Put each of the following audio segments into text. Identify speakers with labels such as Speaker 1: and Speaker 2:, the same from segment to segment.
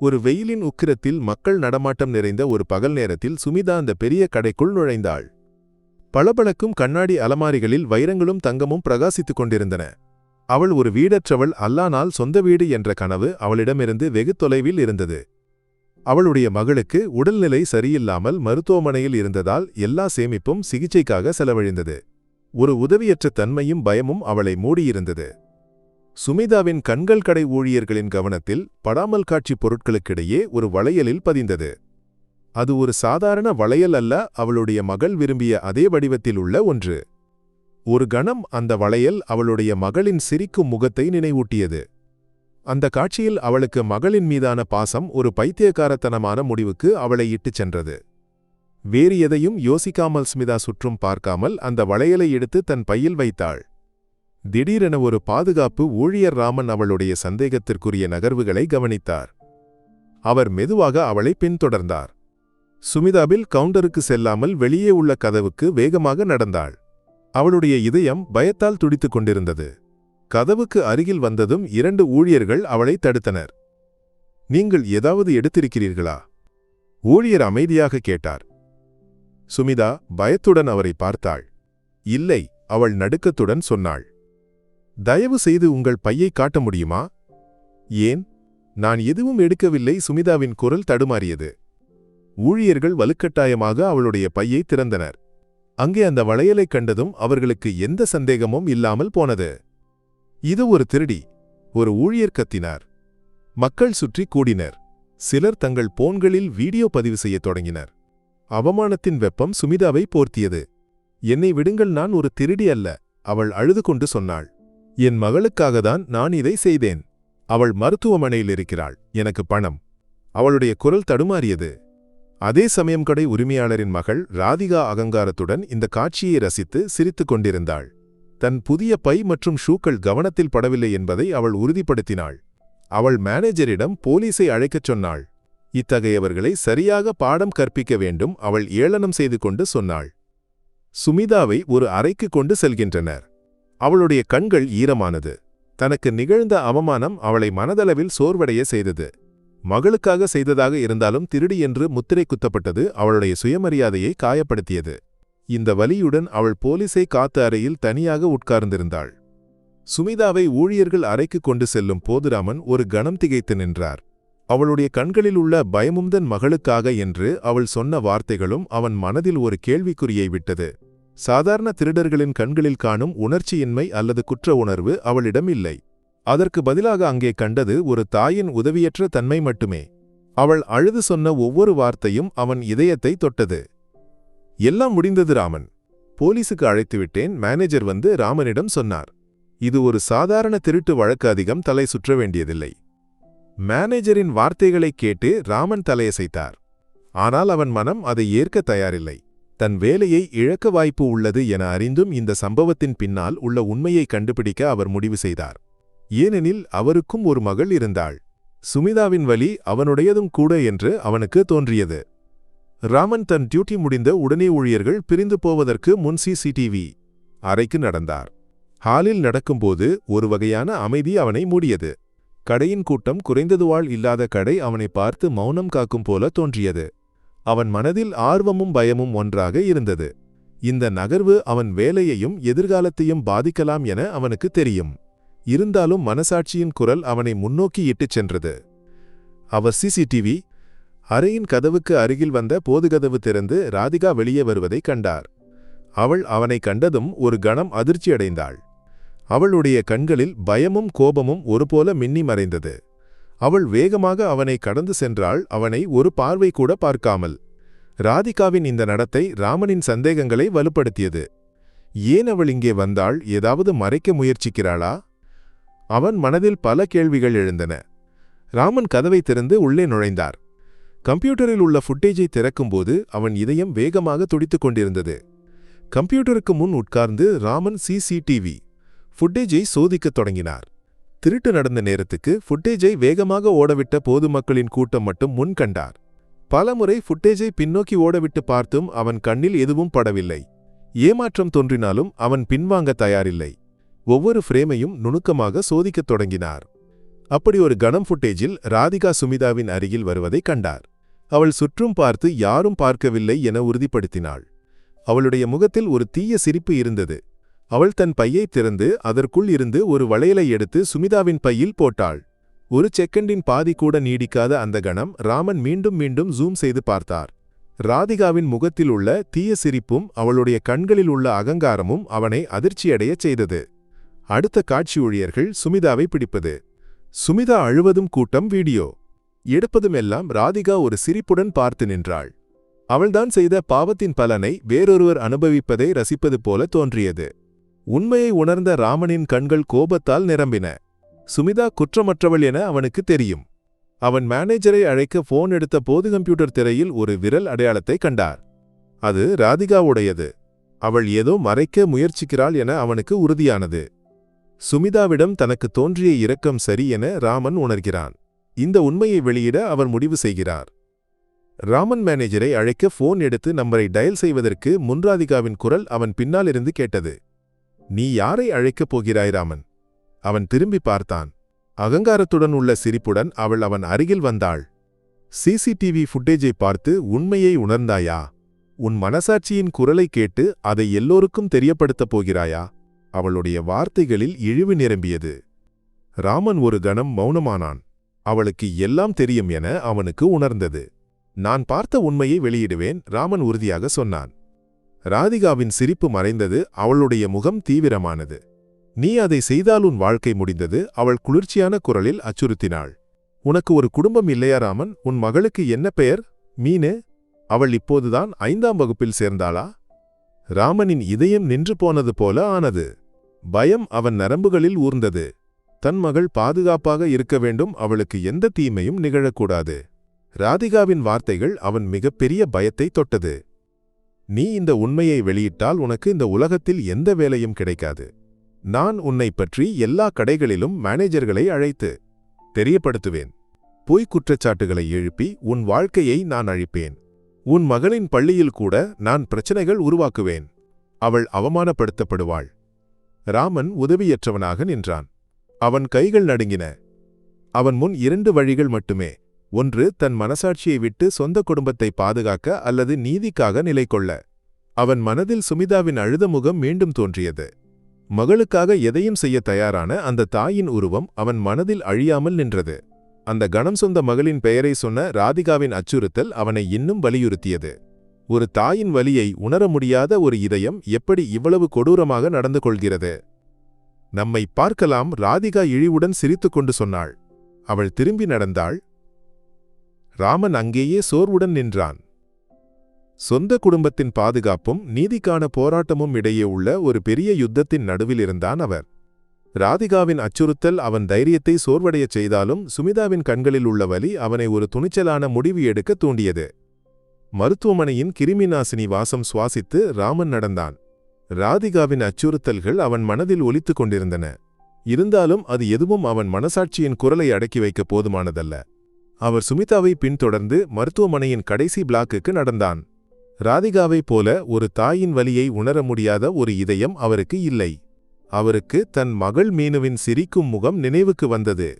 Speaker 1: ஒரு வெயிலின் உக்கிரத்தில் மக்கள் நடமாட்டம் நிறைந்த ஒரு பகல் நேரத்தில் சுமிதா அந்த பெரிய கடைக்குள் நுழைந்தாள். பளபளக்கும் கண்ணாடி அலமாரிகளில் வைரங்களும் தங்கமும் பிரகாசித்துக் கொண்டிருந்தன. அவள் ஒரு வீடற்றவள் அல்லானால் சொந்த வீடு என்ற கனவு அவளிடமிருந்து வெகு தொலைவில் இருந்தது. அவளுடைய மகளுக்கு உடல்நிலை சரியில்லாமல் மருத்துவமனையில் இருந்ததால் எல்லா சேமிப்பும் சிகிச்சைக்காக செலவழிந்தது. ஒரு உதவியற்ற தன்மையும் பயமும் அவளை மூடியிருந்தது. சுமிதாவின் கண்கள் கடை ஊழியர்களின் கவனத்தில் படாமல் காட்சி பொருட்களுக்கிடையே ஒரு வளையலில் பதிந்தது. அது ஒரு சாதாரண வளையல் அல்ல அவளுடைய மகள் விரும்பிய அதே வடிவத்தில் உள்ள ஒன்று. ஒரு கணம் அந்த வளையல் அவளுடைய மகளின் சிரிக்கும் முகத்தை நினைவூட்டியது. அந்த காட்சியில் அவளுக்கு மகளின் மீதான பாசம் ஒரு பைத்தியக்காரத்தனமான முடிவுக்கு அவளை இட்டுச் சென்றது. வேறு எதையும் யோசிக்காமல் ஸ்மிதா சுற்றும் பார்க்காமல் அந்த வளையலை எடுத்து தன் பையில் வைத்தாள். திடீரென ஒரு பாதுகாப்பு ஊழியர் ராமன் அவளுடைய சந்தேகத்திற்குரிய நகர்வுகளை கவனித்தார். அவர் மெதுவாக அவளை பின்தொடர்ந்தார். சுமிதாபில் கவுண்டருக்கு செல்லாமல் வெளியே உள்ள கதவுக்கு வேகமாக நடந்தாள். அவளுடைய இதயம் பயத்தால் துடித்துக் கொண்டிருந்தது. கதவுக்கு அருகில் வந்ததும் இரண்டு ஊழியர்கள் அவளை தடுத்தனர். நீங்கள் ஏதாவது எடுத்திருக்கிறீர்களா? ஊழியர் அமைதியாக கேட்டார். சுமிதா பயத்துடன் அவரை பார்த்தாள். இல்லை அவள் நடுக்கத்துடன் சொன்னாள். தயவு செய்து உங்கள் பையை காட்ட முடியுமா? ஏன்? நான் எதுவும் எடுக்கவில்லை சுமிதாவின் குரல் தடுமாறியது. ஊழியர்கள் வலுக்கட்டாயமாக அவளுடைய பையை திறந்தனர். அங்கே அந்த வளையலைக் கண்டதும் அவர்களுக்கு எந்த சந்தேகமும் இல்லாமல் போனது. இது ஒரு திருடி ஒரு ஊழியர் கத்தினார். மக்கள் சுற்றி கூடினர். சிலர் தங்கள் போன்களில் வீடியோ பதிவு செய்யத் தொடங்கினர். அவமானத்தின் வெப்பம் சுமிதாவை போர்த்தியது. என்னை விடுங்கள் நான் ஒரு திருடி அல்ல அவள் அழுது கொண்டு சொன்னாள். என் மகளுக்காகத்தான் நான் இதை செய்தேன். அவள் மருத்துவமனையில் இருக்கிறாள். எனக்கு பணம். அவளுடைய குரல் தடுமாறியது. அதே சமயம் கடை உரிமையாளரின் மகள் ராதிகா அகங்காரத்துடன் இந்த காட்சியை ரசித்து சிரித்துக் கொண்டிருந்தாள். தன் புதிய பை மற்றும் ஷூக்கள் கவனத்தில் படவில்லை என்பதை அவள் உறுதிப்படுத்தினாள். அவள் மேனேஜரிடம் போலீஸை அழைக்கச் சொன்னாள். இத்தகையவர்களை சரியாக பாடம் கற்பிக்க வேண்டும் அவள் ஏளனம் செய்து கொண்டு சொன்னாள். சுமிதாவை ஒரு அறைக்கு கொண்டு செல்கின்றனர். அவளுடைய கண்கள் ஈரமானது. தனக்கு நிகழ்ந்த அவமானம் அவளை மனதளவில் சோர்வடைய செய்தது. மகளுக்காக செய்ததாக இருந்தாலும் திருடி என்று முத்திரை குத்தப்பட்டது அவளுடைய சுயமரியாதையை காயப்படுத்தியது. இந்த வலியுடன் அவள் போலீஸை காத்து அறையில் தனியாக உட்கார்ந்திருந்தாள். சுமிதாவை ஊழியர்கள் அறைக்கு கொண்டு செல்லும் போதுராமன் ஒரு கணம் திகைத்து நின்றார். அவளுடைய கண்களில் உள்ள பயமும்தன் மகளுக்காக என்று அவள் சொன்ன வார்த்தைகளும் அவன் மனதில் ஒரு கேள்விக்குறியை விட்டது. சாதாரண திருடர்களின் கண்களில் காணும் உணர்ச்சியின்மை அல்லது குற்ற உணர்வு அவளிடம் இல்லை. அதற்கு பதிலாக அங்கே கண்டது ஒரு தாயின் உதவியற்ற தன்மை மட்டுமே. அவள் அழுது சொன்ன ஒவ்வொரு வார்த்தையும் அவன் இதயத்தை தொட்டது. எல்லாம் முடிந்தது ராமன். போலீசுக்கு அழைத்துவிட்டேன் மேனேஜர் வந்து ராமனிடம் சொன்னார். இது ஒரு சாதாரண திருட்டு வழக்கு அதிகம் தலை சுற்ற வேண்டியதில்லை. மேனேஜரின் வார்த்தைகளைக் கேட்டு ராமன் தலையசைத்தார். ஆனால் அவன் மனம் அதை ஏற்க தயாரில்லை. தன் வேலையை இழக்க வாய்ப்பு உள்ளது என அறிந்தும் இந்த சம்பவத்தின் பின்னால் உள்ள உண்மையை கண்டுபிடிக்க அவர் முடிவு செய்தார். ஏனெனில் அவருக்கும் ஒரு மகள் இருந்தாள். சுமிதாவின் வழி அவனுடையதும் கூட என்று அவனுக்கு தோன்றியது. ராமன் தன் டியூட்டி முடிந்த உடனே ஊழியர்கள் பிரிந்து போவதற்கு முன் சிசிடிவி அறைக்கு நடந்தார். ஹாலில் நடக்கும்போது ஒரு வகையான அமைதி அவனை மூடியது. கடையின் கூட்டம் குறைந்ததுவாள் இல்லாத கடை அவனை பார்த்து மௌனம் காக்கும் போல தோன்றியது. அவன் மனதில் ஆர்வமும் பயமும் ஒன்றாக இருந்தது. இந்த நகர்வு அவன் வேலையையும் எதிர்காலத்தையும் பாதிக்கலாம் என அவனுக்கு தெரியும். இருந்தாலும் மனசாட்சியின் குரல் அவனை முன்னோக்கி இட்டுச் சென்றது. அவர் சிசிடிவி அறையின் கதவுக்கு அருகில் வந்த போதுகதவு திறந்து ராதிகா வெளியே வருவதைக் கண்டார். அவள் அவனை கண்டதும் ஒரு கணம் அதிர்ச்சியடைந்தாள். அவளுடைய கண்களில் பயமும் கோபமும் ஒருபோல மின்னி மறைந்தது அவள் வேகமாக அவனை கடந்து சென்றாள் அவனை ஒரு பார்வை கூட பார்க்காமல். ராதிகாவின் இந்த நடத்தை ராமனின் சந்தேகங்களை வலுப்படுத்தியது. ஏன் அவள் இங்கே வந்தாள் ஏதாவது மறைக்க முயற்சிக்கிறாளா? அவன் மனதில் பல கேள்விகள் எழுந்தன. ராமன் கதவை திறந்து உள்ளே நுழைந்தார். கம்ப்யூட்டரில் உள்ள ஃபுட்டேஜை திறக்கும்போது அவன் இதயம் வேகமாக துடித்துக் கொண்டிருந்தது. கம்ப்யூட்டருக்கு முன் உட்கார்ந்து ராமன் சிசிடிவி ஃபுட்டேஜை சோதிக்கத் தொடங்கினார். திருட்டு நடந்த நேரத்துக்கு ஃபுட்டேஜை வேகமாக ஓடவிட்ட பொதுமக்களின் கூட்டம் மட்டும் முன் கண்டார். பலமுறை ஃபுட்டேஜை பின்னோக்கி ஓடவிட்டு பார்த்தும் அவன் கண்ணில் எதுவும் படவில்லை. ஏமாற்றம் தோன்றினாலும் அவன் பின்வாங்க தயாரில்லை. ஒவ்வொரு ஃப்ரேமையும் நுணுக்கமாக சோதிக்கத் தொடங்கினார். அப்படி ஒரு கணம் ஃபுட்டேஜில் ராதிகா சுமிதாவின் அருகில் வருவதை கண்டார். அவள் சுற்றும் பார்த்து யாரும் பார்க்கவில்லை என உறுதிப்படுத்தினாள். அவளுடைய முகத்தில் ஒரு தீய சிரிப்பு இருந்தது. அவள் தன் பையை திறந்து அதற்குள் இருந்து ஒரு வளையலை எடுத்து சுமிதாவின் பையில் போட்டாள். ஒரு செகண்டின் பாதி கூட நீடிக்காத அந்த கணம் ராமன் மீண்டும் மீண்டும் ஜூம் செய்து பார்த்தார். ராதிகாவின் முகத்தில் உள்ள தீய சிரிப்பும் அவளுடைய கண்களில் உள்ள அகங்காரமும் அவனை அதிர்ச்சியடையச் செய்தது. அடுத்த காட்சி ஊழியர்கள் சுமிதாவை பிடிப்பது. சுமிதா அழுவதும் கூட்டம் வீடியோ. எடுப்பதுமெல்லாம் ராதிகா ஒரு சிரிப்புடன் பார்த்து நின்றாள். அவள்தான் செய்த பாவத்தின் பலனை வேறொருவர் அனுபவிப்பதை ரசிப்பது போல தோன்றியது. உண்மையை உணர்ந்த ராமனின் கண்கள் கோபத்தால் நிரம்பின. சுமிதா குற்றமற்றவள் என அவனுக்கு தெரியும். அவன் மேனேஜரை அழைக்க போன் எடுத்த போது கம்ப்யூட்டர் திரையில் ஒரு விரல் அடையாளத்தை கண்டார். அது ராதிகாவுடையது. அவள் ஏதோ மறைக்க முயற்சிக்கிறாள் என அவனுக்கு உறுதியானது. சுமிதாவிடம் தனக்கு தோன்றிய இரக்கம் சரி என ராமன் உணர்கிறான். இந்த உண்மையை வெளியிட அவர் முடிவு செய்கிறார். ராமன் மேனேஜரை அழைக்க போன் எடுத்து நம்பரை டயல் செய்வதற்கு முன்ராதிகாவின் குரல் அவன் பின்னால் இருந்து கேட்டது. நீ யாரை அழைக்கப் போகிறாய் ராமன்? அவன் திரும்பி பார்த்தான். அகங்காரத்துடன் உள்ள சிரிப்புடன் அவள் அவன் அருகில் வந்தாள். சிசிடிவி ஃபுட்டேஜை பார்த்து உண்மையை உணர்ந்தாயா? உன் மனசாட்சியின் குரலை கேட்டு அதை எல்லோருக்கும் தெரியப்படுத்தப் போகிறாயா? அவளுடைய வார்த்தைகளில் இழிவு நிரம்பியது. ராமன் ஒரு கணம் மௌனமானான். அவளுக்கு எல்லாம் தெரியும் என அவனுக்கு உணர்ந்தது. நான் பார்த்த உண்மையை வெளியிடுவேன் ராமன் உறுதியாக சொன்னான். ராதிகாவின் சிரிப்பு மறைந்தது அவளுடைய முகம் தீவிரமானது. நீ அதை செய்தால் உன் வாழ்க்கை முடிந்தது அவள் குளிர்ச்சியான குரலில் அச்சுறுத்தினாள். உனக்கு ஒரு குடும்பம் இல்லையா ராமன்? உன் மகளுக்கு என்ன பெயர்? மீனு? அவள் இப்போதுதான் ஐந்தாம் வகுப்பில் சேர்ந்தாளா? ராமனின் இதயம் நின்று போனது போல ஆனது. பயம் அவன் நரம்புகளில் ஊர்ந்தது. தன் மகள் பாதுகாப்பாக இருக்க வேண்டும் அவளுக்கு எந்த தீமையும் நிகழக்கூடாது. ராதிகாவின் வார்த்தைகள் அவன் மிகப்பெரிய பயத்தை தொட்டது. நீ இந்த உண்மையை வெளியிட்டால் உனக்கு இந்த உலகத்தில் எந்த வேலையும் கிடைக்காது. நான் உன்னை பற்றி எல்லா கடைகளிலும் மேனேஜர்களை அழைத்து தெரியப்படுத்துவேன். பொய் குற்றச்சாட்டுகளை எழுப்பி உன் வாழ்க்கையை நான் அழிப்பேன். உன் மகளின் பள்ளியில் கூட நான் பிரச்சனைகள் உருவாக்குவேன். அவள் அவமானப்படுத்தப்படுவாள். ராமன் உதவியற்றவனாக நின்றான். அவன் கைகள் நடுங்கின. அவன் முன் இரண்டு வழிகள் மட்டுமே. ஒன்று தன் மனசாட்சியை விட்டு சொந்த குடும்பத்தை பாதுகாக்க அல்லது நீதிக்காக நிலை கொள்ள அவன் மனதில் சுமிதாவின் அழுத முகம் மீண்டும் தோன்றியது. மகளுக்காக எதையும் செய்ய தயாரான அந்த தாயின் உருவம் அவன் மனதில் அழியாமல் நின்றது. அந்த கணம் சொந்த மகளின் பெயரை சொன்ன ராதிகாவின் அச்சுறுத்தல் அவனை இன்னும் வலியுறுத்தியது. ஒரு தாயின் வலியை உணர முடியாத ஒரு இதயம் எப்படி இவ்வளவு கொடூரமாக நடந்து கொள்கிறது? நம்மை பார்க்கலாம் ராதிகா இழிவுடன் சிரித்துக்கொண்டு சொன்னாள். அவள் திரும்பி நடந்தாள். ராமன் அங்கேயே சோர்வுடன் நின்றான். சொந்த குடும்பத்தின் பாதுகாப்பும் நீதிக்கான போராட்டமும் இடையே உள்ள ஒரு பெரிய யுத்தத்தின் நடுவில் இருந்தான் அவர். ராதிகாவின் அச்சுறுத்தல் அவன் தைரியத்தை சோர்வடையச் செய்தாலும் சுமிதாவின் கண்களில் உள்ள வலி அவனை ஒரு துணிச்சலான முடிவு எடுக்க தூண்டியது. மருத்துவமனையின் கிருமிநாசினி வாசம் சுவாசித்து ராமன் நடந்தான். ராதிகாவின் அச்சுறுத்தல்கள் அவன் மனதில் ஒலித்துக் கொண்டிருந்தன. இருந்தாலும் அது எதுவும் அவன் மனசாட்சியின் குரலை அடக்கி வைக்க போதுமானதல்ல. அவர் சுமிதாவை பின்தொடர்ந்து மருத்துவமனையின் கடைசி பிளாக்குக்கு நடந்தான். ராதிகாவைப் போல ஒரு தாயின் வலியை உணர முடியாத ஒரு இதயம் அவருக்கு இல்லை. அவருக்கு தன் மகள் மீனுவின் சிரிக்கும் முகம் நினைவுக்கு வந்தது.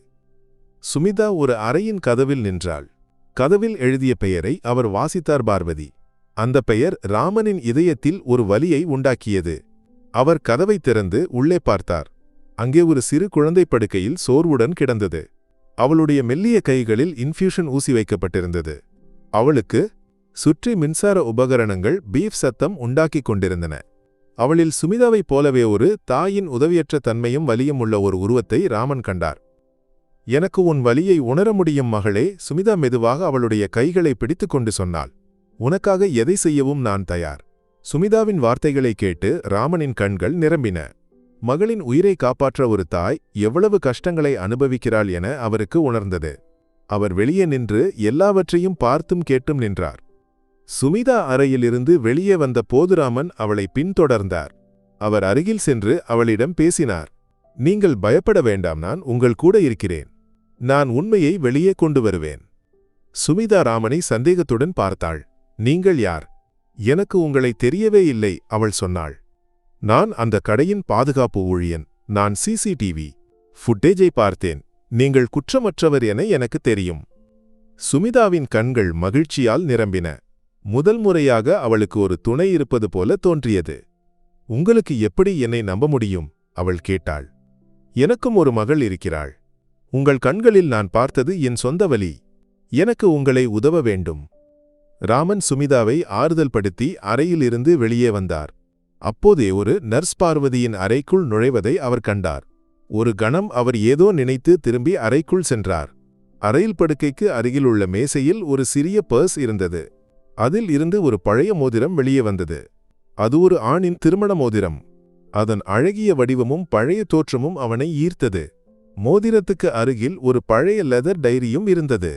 Speaker 1: சுமிதா ஒரு அறையின் கதவில் நின்றாள். கதவில் எழுதிய பெயரை அவர் வாசித்தார் பார்வதி. அந்த பெயர் ராமனின் இதயத்தில் ஒரு வலியை உண்டாக்கியது. அவர் கதவை திறந்து உள்ளே பார்த்தார். அங்கே ஒரு சிறு குழந்தை படுக்கையில் சோர்வுடன் கிடந்தது. அவளுடைய மெல்லிய கைகளில் இன்ஃபியூஷன் ஊசி வைக்கப்பட்டிருந்தது. அவளுக்கு சுற்றி மின்சார உபகரணங்கள் பீஃப் சத்தம் உண்டாக்கிக் கொண்டிருந்தன. அவளில் சுமிதாவைப் போலவே ஒரு தாயின் உதவியற்ற தன்மையும் வலியும் உள்ள ஒரு உருவத்தை ராமன் கண்டார். எனக்கு உன் வலியை உணர முடியும் மகளே சுமிதா மெதுவாக அவளுடைய கைகளை பிடித்துக்கொண்டு சொன்னாள். உனக்காக எதை செய்யவும் நான் தயார்? சுமிதாவின் வார்த்தைகளை கேட்டு ராமனின் கண்கள் நிரம்பின. மகளின் உயிரை காப்பாற்ற ஒரு தாய் எவ்வளவு கஷ்டங்களை அனுபவிக்கிறாள் என அவருக்கு உணர்ந்தது. அவர் வெளியே நின்று எல்லாவற்றையும் பார்த்தும் கேட்டும் நின்றார். சுமிதா அறையிலிருந்து வெளியே வந்த போதுராமன் அவளை பின்தொடர்ந்தார். அவர் அருகில் சென்று அவளிடம் பேசினார். நீங்கள் பயப்பட வேண்டாம் நான் உங்கள் கூட இருக்கிறேன். நான் உண்மையை வெளியே கொண்டு வருவேன். சுமிதா ராமனை சந்தேகத்துடன் பார்த்தாள். நீங்கள் யார்? எனக்கு உங்களை தெரியவே இல்லை அவள் சொன்னாள். நான் அந்த கடையின் பாதுகாப்பு ஊழியன். நான் சிசிடிவி ஃபுட்டேஜை பார்த்தேன். நீங்கள் குற்றமற்றவர் என எனக்கு தெரியும். சுமிதாவின் கண்கள் மகிழ்ச்சியால் நிரம்பின. முதல் முறையாக அவளுக்கு ஒரு துணை இருப்பது போல தோன்றியது. உங்களுக்கு எப்படி என்னை நம்ப முடியும்? அவள் கேட்டாள். எனக்கும் ஒரு மகள் இருக்கிறாள். உங்கள் கண்களில் நான் பார்த்தது என் சொந்த வழி எனக்கு உங்களை உதவ வேண்டும். ராமன் சுமிதாவை ஆறுதல் படுத்தி அறையிலிருந்து வெளியே வந்தார். அப்போதே ஒரு நர்ஸ் பார்வதியின் அறைக்குள் நுழைவதை அவர் கண்டார். ஒரு கணம் அவர் ஏதோ நினைத்து திரும்பி அறைக்குள் சென்றார். அறையில் படுக்கைக்கு அருகிலுள்ள மேசையில் ஒரு சிறிய பர்ஸ் இருந்தது. அதில் இருந்து ஒரு பழைய மோதிரம் வெளியே வந்தது. அது ஒரு ஆணின் திருமண மோதிரம். அதன் அழகிய வடிவமும் பழைய தோற்றமும் அவனை ஈர்த்தது. மோதிரத்துக்கு அருகில் ஒரு பழைய லெதர் டைரியும் இருந்தது.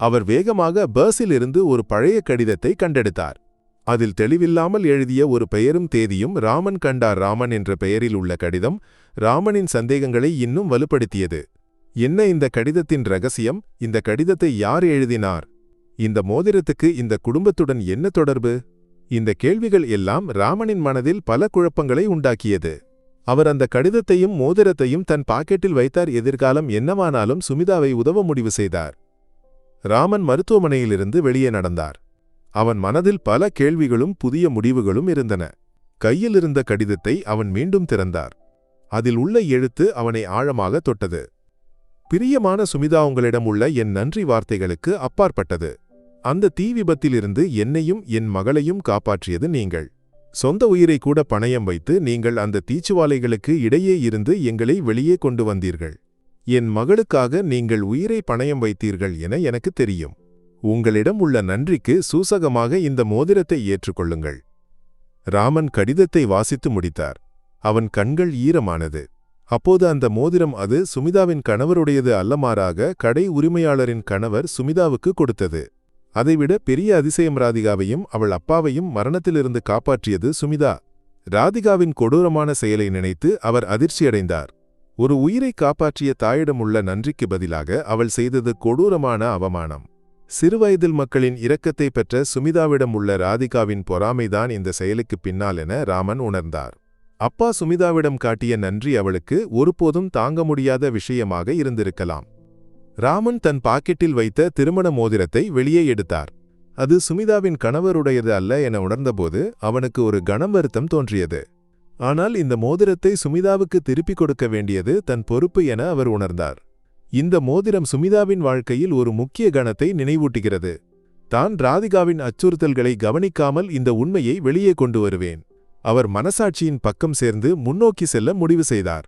Speaker 1: அவர் வேகமாக பர்ஸிலிருந்து ஒரு பழைய கடிதத்தை கண்டெடுத்தார். அதில் தெளிவில்லாமல் எழுதிய ஒரு பெயரும் தேதியும் ராமன் கண்டார் ராமன் என்ற பெயரில் உள்ள கடிதம் ராமனின் சந்தேகங்களை இன்னும் வலுப்படுத்தியது. என்ன இந்த கடிதத்தின் ரகசியம்? இந்த கடிதத்தை யார் எழுதினார்? இந்த மோதிரத்துக்கு இந்த குடும்பத்துடன் என்ன தொடர்பு? இந்த கேள்விகள் எல்லாம் ராமனின் மனதில் பல குழப்பங்களை உண்டாக்கியது. அவர் அந்த கடிதத்தையும் மோதிரத்தையும் தன் பாக்கெட்டில் வைத்தார். எதிர்காலம் என்னவானாலும் சுமிதாவை உதவ முடிவு செய்தார். ராமன் மருத்துவமனையிலிருந்து வெளியே நடந்தார். அவன் மனதில் பல கேள்விகளும் புதிய முடிவுகளும் இருந்தன. கையில் இருந்த கடிதத்தை அவன் மீண்டும் திறந்தார். அதில் உள்ள எழுத்து அவனை ஆழமாக தொட்டது. பிரியமான சுமிதா உங்களிடம் உள்ள என் நன்றி வார்த்தைகளுக்கு அப்பாற்பட்டது. அந்த தீ விபத்திலிருந்து என்னையும் என் மகளையும் காப்பாற்றியது நீங்கள். சொந்த உயிரை கூட பணயம் வைத்து நீங்கள் அந்த தீச்சுவாலைகளுக்கு இடையே இருந்து எங்களை வெளியே கொண்டு வந்தீர்கள். என் மகளுக்காக நீங்கள் உயிரை பணயம் வைத்தீர்கள் என எனக்கு தெரியும். உங்களிடம் உள்ள நன்றிக்கு சூசகமாக இந்த மோதிரத்தை ஏற்றுக்கொள்ளுங்கள். ராமன் கடிதத்தை வாசித்து முடித்தார். அவன் கண்கள் ஈரமானது. அப்போது அந்த மோதிரம் அது சுமிதாவின் கணவருடையது அல்லமாறாக கடை உரிமையாளரின் கணவர் சுமிதாவுக்கு கொடுத்தது. அதைவிட பெரிய அதிசயம் ராதிகாவையும் அவள் அப்பாவையும் மரணத்திலிருந்து காப்பாற்றியது சுமிதா. ராதிகாவின் கொடூரமான செயலை நினைத்து அவர் அதிர்ச்சியடைந்தார். ஒரு உயிரை காப்பாற்றிய தாயிடமுள்ள நன்றிக்கு பதிலாக அவள் செய்தது கொடூரமான அவமானம். சிறுவயதில் மக்களின் இரக்கத்தை பெற்ற சுமிதாவிடம் உள்ள ராதிகாவின் பொறாமைதான் இந்த செயலுக்கு பின்னால் என ராமன் உணர்ந்தார். அப்பா சுமிதாவிடம் காட்டிய நன்றி அவளுக்கு ஒருபோதும் தாங்க முடியாத விஷயமாக இருந்திருக்கலாம். ராமன் தன் பாக்கெட்டில் வைத்த திருமண மோதிரத்தை வெளியே எடுத்தார். அது சுமிதாவின் கணவருடையது அல்ல என உணர்ந்தபோது அவனுக்கு ஒரு கணம் வருத்தம் தோன்றியது. ஆனால் இந்த மோதிரத்தை சுமிதாவுக்கு திருப்பிக் கொடுக்க வேண்டியது தன் பொறுப்பு என அவர் உணர்ந்தார். இந்த மோதிரம் சுமிதாவின் வாழ்க்கையில் ஒரு முக்கிய கணத்தை நினைவூட்டுகிறது. தான் ராதிகாவின் அச்சுறுத்தல்களை கவனிக்காமல் இந்த உண்மையை வெளியே கொண்டு வருவேன். அவர் மனசாட்சியின் பக்கம் சேர்ந்து முன்னோக்கி செல்ல முடிவு செய்தார்.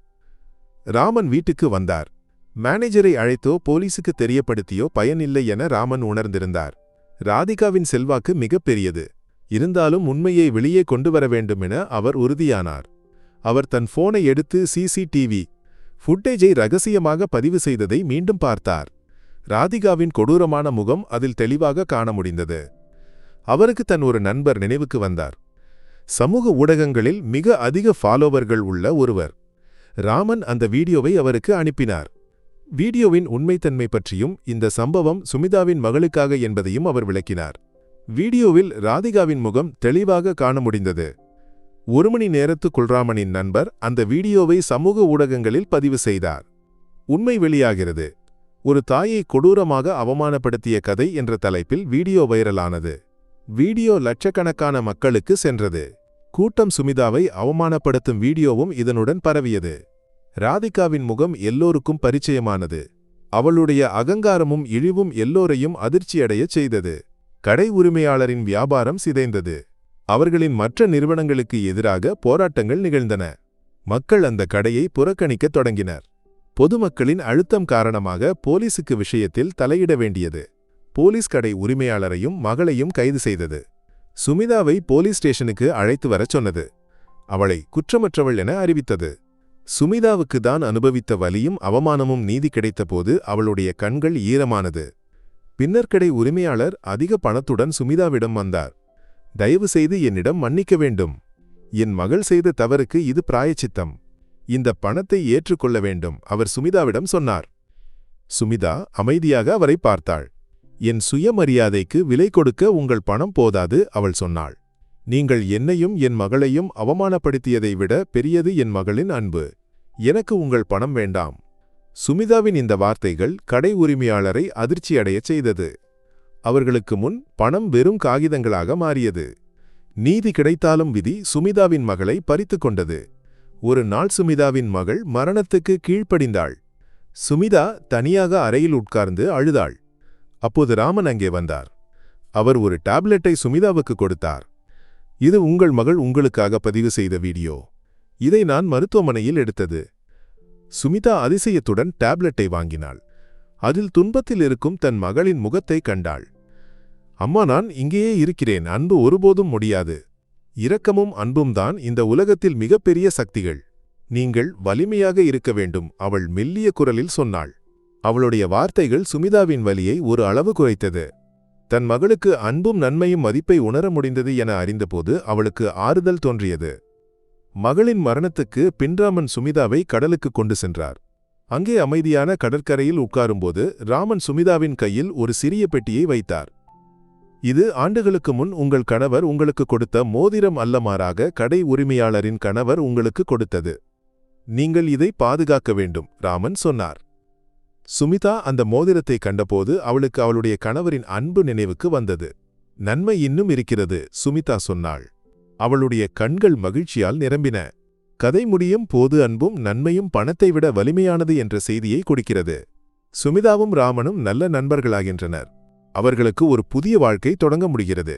Speaker 1: ராமன் வீட்டுக்கு வந்தார். மேனேஜரை அழைத்தோ போலீசுக்கு தெரியப்படுத்தியோ பயனில்லை என ராமன் உணர்ந்திருந்தார். ராதிகாவின் செல்வாக்கு மிகப்பெரியது இருந்தாலும் உண்மையை வெளியே கொண்டு வர வேண்டுமென அவர் உறுதியானார். அவர் தன் போனை எடுத்து சிசிடிவி ஃபுட்டேஜை ரகசியமாக பதிவு செய்ததை மீண்டும் பார்த்தார். ராதிகாவின் கொடூரமான முகம் அதில் தெளிவாக காண முடிந்தது. அவருக்கு தன் ஒரு நண்பர் நினைவுக்கு வந்தார். சமூக ஊடகங்களில் மிக அதிக ஃபாலோவர்கள் உள்ள ஒருவர். ராமன் அந்த வீடியோவை அவருக்கு அனுப்பினார். வீடியோவின் உண்மைத்தன்மை பற்றியும் இந்த சம்பவம் சுமிதாவின் மகளுக்காக என்பதையும் அவர் விளக்கினார். வீடியோவில் ராதிகாவின் முகம் தெளிவாக காண முடிந்தது. ஒரு மணி நேரத்து குல்ராமனின் நண்பர் அந்த வீடியோவை சமூக ஊடகங்களில் பதிவு செய்தார். உண்மை வெளியாகிறது. ஒரு தாயை கொடூரமாக அவமானப்படுத்திய கதை என்ற தலைப்பில் வீடியோ வைரலானது. வீடியோ லட்சக்கணக்கான மக்களுக்கு சென்றது. கூட்டம் சுமிதாவை அவமானப்படுத்தும் வீடியோவும் இதனுடன் பரவியது. ராதிகாவின் முகம் எல்லோருக்கும் பரிச்சயமானது. அவளுடைய அகங்காரமும் இழிவும் எல்லோரையும் அதிர்ச்சியடையச் செய்தது. கடை உரிமையாளரின் வியாபாரம் சிதைந்தது. அவர்களின் மற்ற நிறுவனங்களுக்கு எதிராக போராட்டங்கள் நிகழ்ந்தன. மக்கள் அந்த கடையை புறக்கணிக்கத் தொடங்கினர். பொதுமக்களின் அழுத்தம் காரணமாக போலீசுக்கு விஷயத்தில் தலையிட வேண்டியது. போலீஸ் கடை உரிமையாளரையும் மகளையும் கைது செய்தது. சுமிதாவை போலீஸ் ஸ்டேஷனுக்கு அழைத்து வரச் சொன்னது. அவளை குற்றமற்றவள் என அறிவித்தது. சுமிதாவுக்கு தான் அனுபவித்த வலியும் அவமானமும் நீதி கிடைத்தபோது அவளுடைய கண்கள் ஈரமானது. பின்னர் கடை உரிமையாளர் அதிக பணத்துடன் சுமிதாவிடம் வந்தார். தயவு செய்து என்னிடம் மன்னிக்க வேண்டும். என் மகள் செய்த தவறுக்கு இது பிராயச்சித்தம். இந்த பணத்தை ஏற்றுக்கொள்ள வேண்டும் அவர் சுமிதாவிடம் சொன்னார். சுமிதா அமைதியாக அவரை பார்த்தாள். என் சுயமரியாதைக்கு விலை கொடுக்க உங்கள் பணம் போதாது அவள் சொன்னாள். நீங்கள் என்னையும் என் மகளையும் அவமானப்படுத்தியதை விட பெரியது என் மகளின் அன்பு. எனக்கு உங்கள் பணம் வேண்டாம். சுமிதாவின் இந்த வார்த்தைகள் கடை உரிமையாளரை அதிர்ச்சியடையச் செய்தது. அவர்களுக்கு முன் பணம் வெறும் காகிதங்களாக மாறியது. நீதி கிடைத்தாலும் விதி சுமிதாவின் மகளை பறித்துக் கொண்டது. ஒரு நாள் சுமிதாவின் மகள் மரணத்துக்கு கீழ்ப்படிந்தாள். சுமிதா தனியாக அறையில் உட்கார்ந்து அழுதாள். அப்போது ராமன் அங்கே வந்தார். அவர் ஒரு டேப்லெட்டை சுமிதாவுக்கு கொடுத்தார். இது உங்கள் மகள் உங்களுக்காக பதிவு செய்த வீடியோ. இதை நான் மருத்துவமனையில் எடுத்தது. சுமிதா அதிசயத்துடன் டேப்லெட்டை வாங்கினாள். அதில் துன்பத்தில் இருக்கும் தன் மகளின் முகத்தை கண்டாள். அம்மா நான் இங்கேயே இருக்கிறேன். அன்பு ஒருபோதும் முடியாது. இரக்கமும் அன்பும் தான் இந்த உலகத்தில் மிகப்பெரிய சக்திகள். நீங்கள் வலிமையாக இருக்க வேண்டும் அவள் மெல்லிய குரலில் சொன்னாள். அவளுடைய வார்த்தைகள் சுமிதாவின் வலியை ஒரு அளவு குறைத்தது. தன் மகளுக்கு அன்பும் நன்மையும் மதிப்பை உணர முடிந்தது என அறிந்தபோது அவளுக்கு ஆறுதல் தோன்றியது. மகளின் மரணத்துக்கு பின்ராமன் சுமிதாவை கடலுக்கு கொண்டு சென்றார். அங்கே அமைதியான கடற்கரையில் உட்காரும்போது ராமன் சுமிதாவின் கையில் ஒரு சிறிய பெட்டியை வைத்தார். இது ஆண்டுகளுக்கு முன் உங்கள் கணவர் உங்களுக்கு கொடுத்த மோதிரம் அல்லமாறாக கடை உரிமையாளரின் கணவர் உங்களுக்கு கொடுத்தது. நீங்கள் இதை பாதுகாக்க வேண்டும் ராமன் சொன்னார். சுமிதா அந்த மோதிரத்தை கண்டபோது அவளுக்கு அவளுடைய கணவரின் அன்பு நினைவுக்கு வந்தது. நன்மை இன்னும் இருக்கிறது சுமிதா சொன்னாள். அவளுடைய கண்கள் மகிழ்ச்சியால் நிரம்பின. கதை முடியும் போது அன்பும் நன்மையும் பணத்தை விட வலிமையானது என்ற செய்தியை கொடுக்கிறது. சுமிதாவும் ராமனும் நல்ல நண்பர்களாகின்றனர். அவர்களுக்கு ஒரு புதிய வாழ்க்கை தொடங்க முடிகிறது.